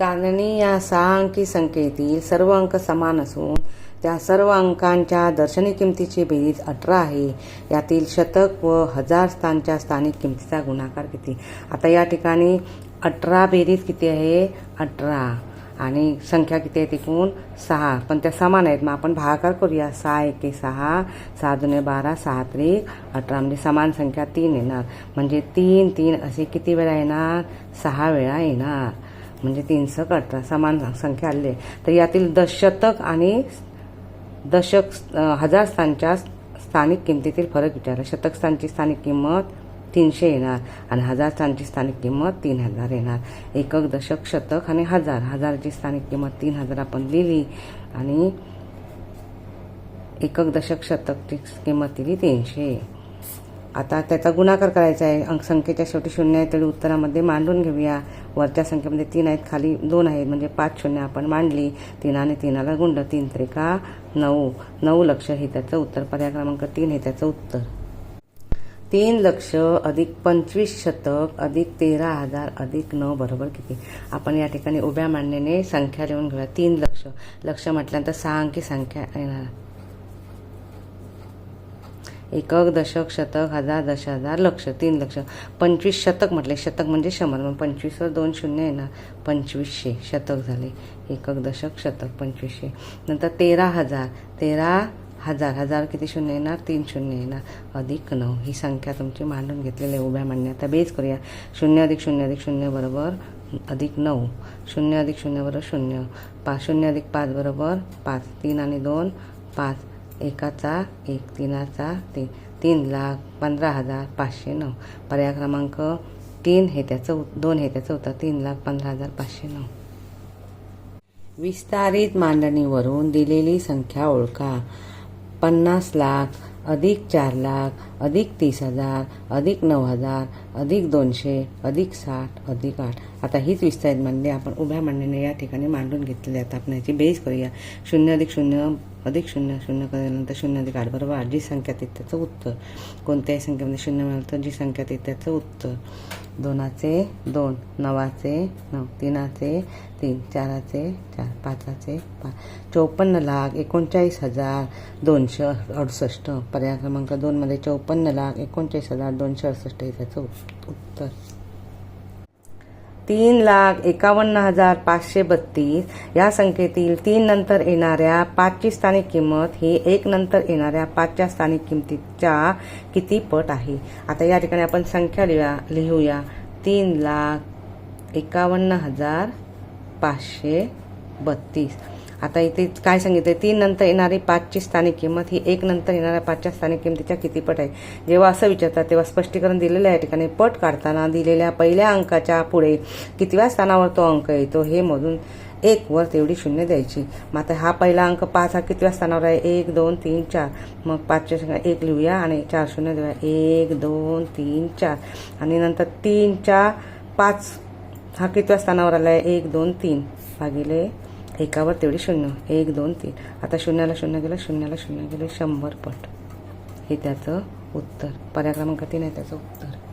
चांदणी या सहा अंकी संख्येतील सर्व अंक समान असून त्या सर्व अंकांच्या दर्शनी किमतीची बेरीज अठरा आहे. यातील शतक व हजार स्थानच्या स्थानिक किमतीचा गुणाकार किती? आता या ठिकाणी अठरा बेरीज किती आहे? अठरा. आणि संख्या किती आहे एकूण सहा. पण त्या समान आहेत. मग आपण भागाकार करूया. सहा एके सहा. सहा जुने बारा. सहा त्रिक अठरा. म्हणजे समान संख्या तीन येणार. म्हणजे तीन तीन असे किती वेळा येणार? सहा वेळा येणार. म्हणजे तीनसं सक समान संख्या आली. तर यातील दशशतक आणि दशक हजार स्थानच्या स्थानिक किमतीतील फरक विचारला शतक स्थानची स्थानिक किंमत तीनशे येणार आणि हजार स्थानची स्थानिक किंमत तीन हजार येणार. एकक दशक शतक आणि हजार. हजारची स्थानिक किंमत तीन हजार आपण लिहिली आणि एकक दशक शतकची किंमत दिली तीनशे. आता त्याचा गुणाकार करायचा आहे. अंक संख्येच्या शेवटी शून्य आहे तरी उत्तरामध्ये मांडून घेऊया. वरच्या संख्येमध्ये तीन आहेत खाली दोन आहेत. म्हणजे पाच शून्य आपण मांडली. तीनाने तीनाला गुंड. तीन त्रिका नऊ. नऊ लक्ष हे त्याचं उत्तर. पर्याय क्रमांक तीन हे त्याचं उत्तर. तीन लक्ष अधिक पंचवीस शतक अधिक तेरा हजार अधिक नऊ. बरोबर किती? आपण या ठिकाणी उभ्या मांडणीने संख्या लिहून घेऊया. तीन लक्ष. लक्ष म्हटल्यानंतर सहा अंकी संख्या येणार. एकक दशक शतक हजार दश हजार लक्ष तीन लक्ष. पंचवीस शतक म्हटले. शतक म्हणजे शंभर. मग पंचवीसवर दोन शून्य येणार. पंचवीसशे शतक झाले. एकक दशक शतक पंचवीसशे. नंतर तेरा हजार. तेरा हजार. हजार किती शून्य येणार? तीन शून्य येणार. अधिक नऊ. ही संख्या तुमची मांडून घेतलेली आहे. उभ्या मांडण्या आता बेस करूया. शून्य अधिक शून्य अधिक शून्य बरोबर अधिक नऊ. शून्य अधिक शून्य बरोबर शून्य. पाच शून्य अधिक पाच बरोबर पाच. तीन आणि दोन. पाच. एकाचा एक तीनाचा तीन. तीन लाख पंधरा हजार पाचशे नऊ. पर्याय क्रमांक तीन हे त्याचं दोन हे त्याचं होतं तीन लाख पंधरा हजार पाचशे नऊ. विस्तारित मांडणीवरून दिलेली संख्या ओळखा. पन्नास लाख अधिक चार लाख अधिक तीस हजार अधिक नऊ हजार अधिक दोनशे अधिक साठ अधिक आठ. आता हीच विस्तारित मांडणी आपण उभ्या मांडणीने या ठिकाणी मांडून घेतलेली आता आपण याची बेस करूया. शून्य अधिक शून्य अधिक शून्य शून्य केल्यानंतर शून्य अधिक आठ बरोबर आठ. जी संख्या ते त्याचं उत्तर. कोणत्याही संख्येमध्ये शून्य मिळालं तर जी संख्या येते त्याचं उत्तर. दोनाचे दोन नवाचे नऊ. तीनाचे तीन चाराचे चार पाचाचे पाच. चौपन्न लाख एकोणचाळीस हजार दोनशे अडुसष्ट. पर्याय क्रमांक दोनमध्ये चौपन्न लाख एकोणचाळीस हजार दोनशे अडुसष्ट हे त्याचं उत्तर. उत्तर. तीन लाख एकावन्न हजार पाचशे बत्तीस. या संख्येतील तीन नंतर येणाऱ्या पाचची स्थानिक किंमत ही एक नंतर येणाऱ्या पाचच्या स्थानिक किंमतीच्या किती पट आहे? आता या ठिकाणी आपण संख्या लिहूया लिहूया. तीन लाख एकावन्न हजार पाचशे बत्तीस. आता इथे काय सांगितलं तीन नंतर येणारी पाचची स्थानिक किंमत ही एक नंतर येणाऱ्या पाचच्या स्थानिक किंमतीच्या किती पट आहे? जेव्हा असं विचारतात तेव्हा स्पष्टीकरण दिलेलं आहे या ठिकाणी. पट काढताना दिलेल्या पहिल्या अंकाच्या पुढे कितव्या स्थानावर तो अंक येतो हे मोजून एक वर तेवढी शून्य द्यायची. मग आता हा पहिला अंक पाच हा कितव्या स्थानावर आहे? एक दोन तीन चार. मग पाचच्या शून्य एक लिहूया आणि चार शून्य देऊया. एक दोन तीन चार. आणि नंतर तीनच्या पाच हा कितव्या स्थानावर आला आहे एक दोन तीन. भागिले एकावर तेवढी शून्य. एक दोन तीन. आता शून्याला शून्य गेलं शून्याला शून्य गेलं शंभर पट. हे त्याचं उत्तर. पर्याय क्रमांक तीन आहे त्याचं उत्तर.